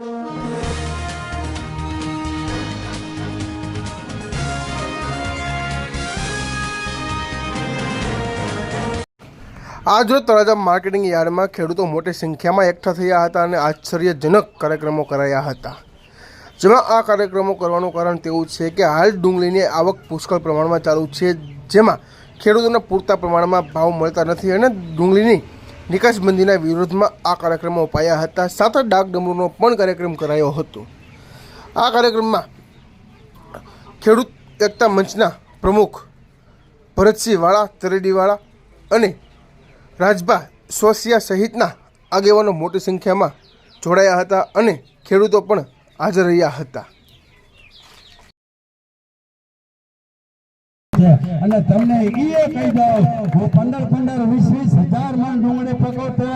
આજ રોજ તળાજા માર્કેટિંગ યાર્ડમાં ખેડૂતો મોટી સંખ્યામાં એકઠા થયા હતા અને આશ્ચર્યજનક કાર્યક્રમો કરાયા હતા. જેમાં આ કાર્યક્રમો કરવાનું કારણ તેવું છે કે હાલ ડુંગળીની આવક પુષ્કળ પ્રમાણમાં ચાલુ છે, જેમાં ખેડૂતોને પૂરતા પ્રમાણમાં ભાવ મળતા નથી અને ડુંગળીની નિકાસબંધીના વિરોધમાં આ કાર્યક્રમો અપાયા હતા. સાથે ડાક ડમરૂનો પણ કાર્યક્રમ કરાયો હતો. આ કાર્યક્રમમાં ખેડૂત એકતા મંચના પ્રમુખ ભરતસિંહ વાળા તરેડીવાળા અને રાજભા સોસિયા સહિતના આગેવાનો મોટી સંખ્યામાં જોડાયા હતા અને ખેડૂતો પણ હાજર રહ્યા હતા. અને તમને એ કહી દઉં, હું પંદર પંદર વીસ વીસ હજાર મણ ડુંગળી પકવતો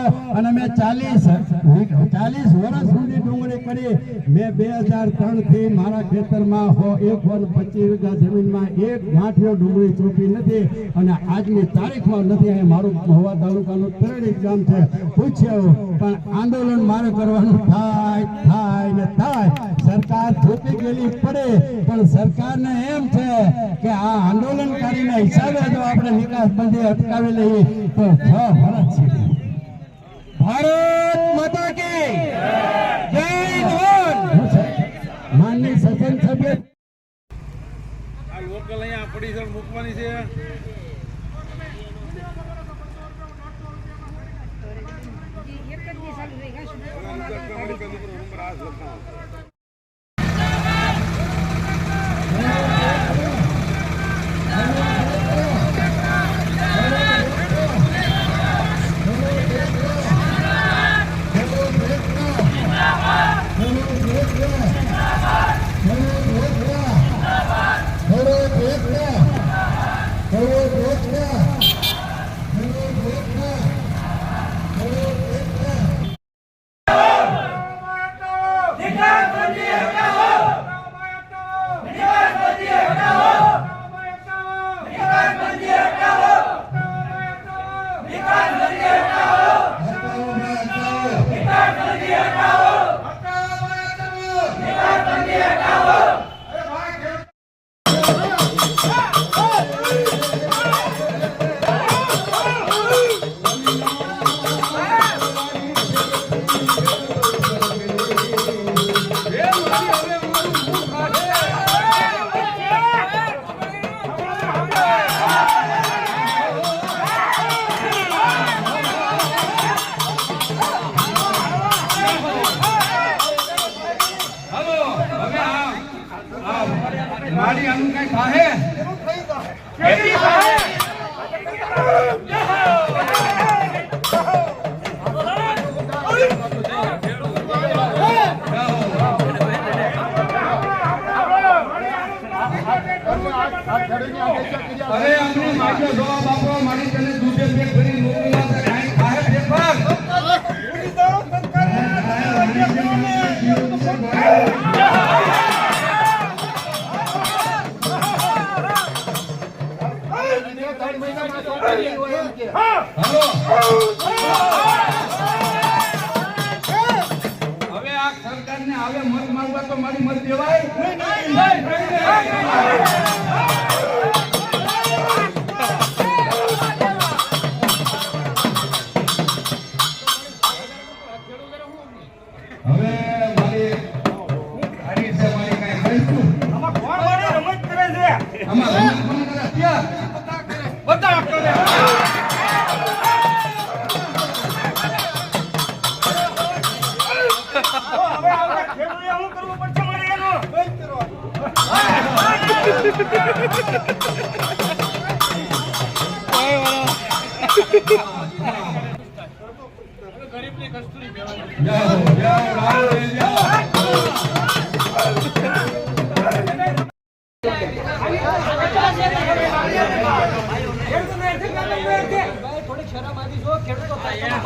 આંદોલન મારે કરવાનું થાય થાય ને થાય. સરકાર થોપી ગયેલી પડે, પણ સરકારને એમ છે કે આ આંદોલનકારીના હિસાબે જો આપણે નિકાસ બંધી અટકાવી લઈએ, તો છ વર્ષ ભારત માતા કી જય જવાન. માનની સસન સભ્ય આ લોકલ અહીંયા પડી છે, મૂકવાની છે. મારી આનું કઈ થાહે ખેતી થાહે અરે અમને માગ્યો જવાબ આપો. મારી તને દૂધે પેટ ભરી મોકલી. હવે આ સરકારને હવે મત માંગવા તો મારી મત દેવાય જાઓ જાઓ રામ જાઓ છે